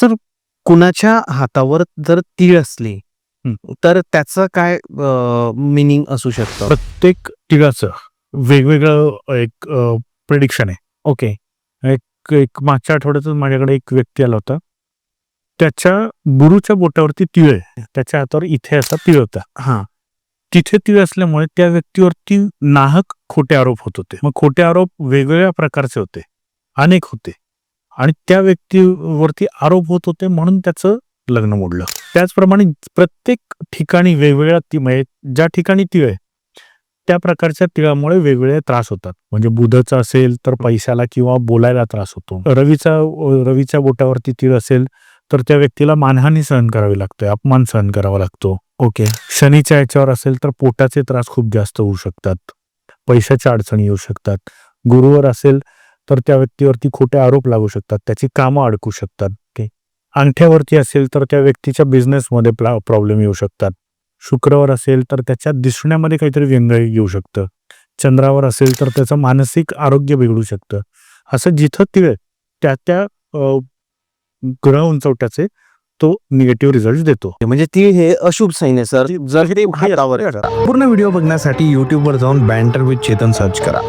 Sir कुणाच्या हातावर जर तीळ असली. तर त्याचं काय मिनिंग असू शकतं? प्रत्येक तिळाचं वेगवेगळं एक प्रेडिक्शन आहे. ओके. एक एक मागच्या आठवड्यातच माझ्याकडे एक व्यक्ती आला होता. त्याच्या गुरुच्या बोटावरती तिळ आहे. त्याच्या हातावर इथे असा तिळ होता. हा. तिथे तीळ असल्यामुळे त्या व्यक्तीवरती नाहक खोटे आरोप होत होते. मग खोटे आरोप वेगवेगळ्या प्रकारचे होते. अनेक होते. आणि त्या व्यक्तीवरती आरोप होत होते म्हणून त्याचं लग्न मोडलं. त्याचप्रमाणे प्रत्येक ठिकाणी वेगवेगळ्या ती आहे ज्या ठिकाणी तिळ आहे त्या प्रकारच्या तिळामुळे वेगवेगळे त्रास होतात. म्हणजे बुधाचा असेल तर पैशाला किंवा बोलायला त्रास होतो. रवीचा रवीच्या बोटावरती तीळ असेल तर त्या व्यक्तीला मानहानी सहन करावी लागते अपमान सहन करावा लागतो. ओके. शनीच्या याच्यावर असेल तर पोटाचे त्रास खूप जास्त होऊ शकतात. पैशाच्या अडचणी येऊ शकतात. गुरुवर असेल तर त्या व्यक्तीवरती खोटे आरोप लागू शकतात त्याची कामं अडकू शकतात ओके अंगठ्यावरती असेल तर त्या व्यक्तीच्या बिझनेसमध्ये प्रॉब्लेम येऊ शकतात. शुक्रवर असेल तर त्याच्या दिसण्यामध्ये काहीतरी व्यंग येऊ शकतं. चंद्रावर असेल तर त्याचं मानसिक आरोग्य बिघडू शकतं. असं जिथं तीळ त्या त्या ग्रह उंचवट्याचे तो निगेटिव्ह रिझल्ट देतो. म्हणजे तीळ हे अशुभ साईन आहे सर जर ते पूर्ण व्हिडिओ बघण्यासाठी यूट्यूबवर जाऊन बँटर विथ चेतन सर्च करा.